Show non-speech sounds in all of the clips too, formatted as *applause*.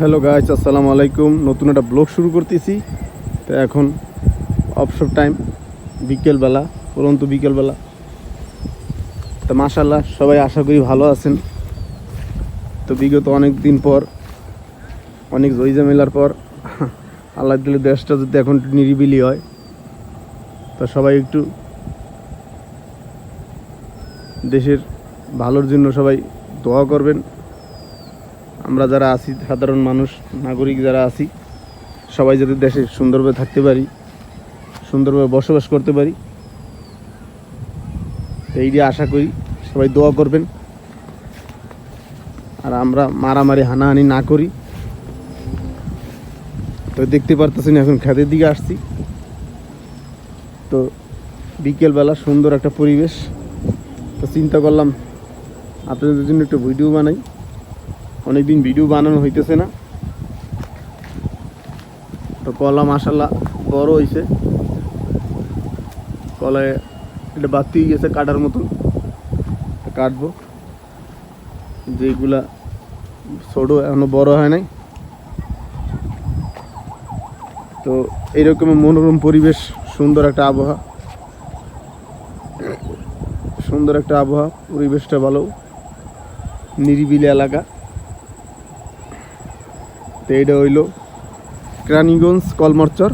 Hello guys আসসালামু আলাইকুম। নতুন একটা ব্লগ শুরু করতেছি। তো এখন অবসর টাইম বিকেলবেলা, পরন্ত বিকেলবেলা। তো মাশাল্লাহ সবাই আশা করি ভালো আছেন। তো বিগত অনেক দিন পর, অনেক জয়জামেলার পর, আল্লাহ দিলে দেশটা যদি এখন নিরিবিলি হয়, তো সবাই একটু দেশের ভালোর জন্য সবাই দোয়া করবেন। আমরা যারা আছি, সাধারণ মানুষ, নাগরিক যারা আছি, সবাই যাতে দেশে সুন্দরভাবে থাকতে পারি, সুন্দরভাবে বসবাস করতে পারি, এই দিয়ে আশা করি সবাই দোয়া করবেন। আর আমরা মারামারি, হানাহানি না করি। তো দেখতে পারতেছেন, এখন খেতের দিকে আসছি। তো বিকেলবেলা সুন্দর একটা পরিবেশ। তো চিন্তা করলাম, আপনাদের জন্য একটু ভিডিও বানাই। অনেকদিন ভিডিও বানানো হইতেছে না। তো কলা মাসাল্লাহ বড় হয়েছে কলায় এটা বাতি গেছে কাটার মতন। কাটবো। যেগুলা ছোট, এখনও বড় হয় নাই। তো এইরকম মনোরম পরিবেশ, সুন্দর একটা আবহাওয়া। সুন্দর একটা আবহাওয়া, পরিবেশটা ভালো। নিরিবিলি এলাকা। তো এটা হইল ক্রানীগঞ্জ কলমরচর।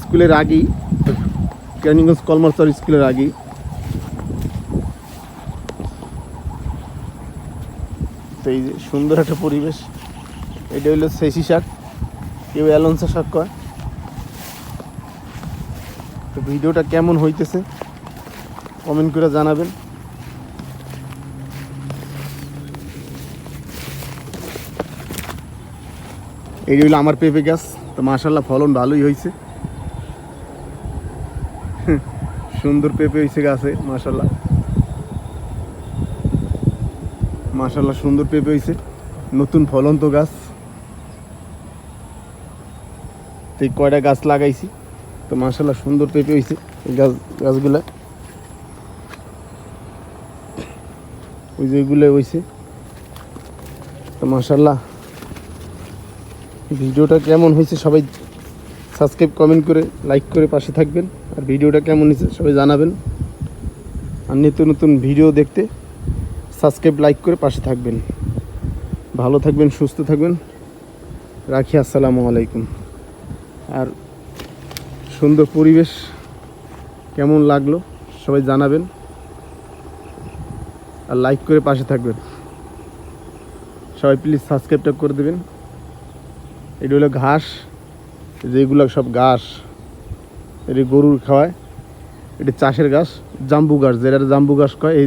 স্কুলের আগেই, ক্রানীগঞ্জ কলমরচর স্কুলের আগেই। তো এই যে সুন্দর একটা পরিবেশ। এটা হইল সেসি শাক। কেউ অ্যালন্সা শাক কয়। তো ভিডিওটা কেমন হইতেছে, কমেন্ট করে জানাবেন। এই হইল আমার পেঁপে গাছ। তো মাশাল্লাহ ফলন ভালোই হয়েছে *laughs* সুন্দর পেঁপে হয়েছে গাছে মাশাল্লাহ মাশাল্লাহ সুন্দর পেঁপে হয়েছে নতুন ফলন্ত গাছ। তো এই কয়টা গাছ লাগাইছি, তো মাশাল্লাহ সুন্দর পেঁপে হয়েছে এই গাছ, গাছগুলা। ওই যে ওইগুলো হয়েছে তো মাশাল্লাহ ভিডিওটা কেমন হয়েছে সবাই সাবস্ক্রাইব কমেন্ট করে লাইক করে পাশে থাকবেন। আর ভিডিওটা কেমন হয়েছে সবাই জানাবেন। আর নিত্য নতুন ভিডিও দেখতে সাবস্ক্রাইব লাইক করে পাশে থাকবেন। ভালো থাকবেন, সুস্থ থাকবেন। রাখি, আসসালামু আলাইকুম। আর সুন্দর পরিবেশ কেমন লাগল সবাই জানাবেন। আর লাইক করে পাশে থাকবেন। সবাই প্লিজ সাবস্ক্রাইবটা করে দেবেন। এটা হলো ঘাস যেগুলো সব ঘাস। এটি গরুর খাওয়ায়। এটি চাষের গাছ জাম্বু গাছ যেটা জাম্বু গাছ কয়, এই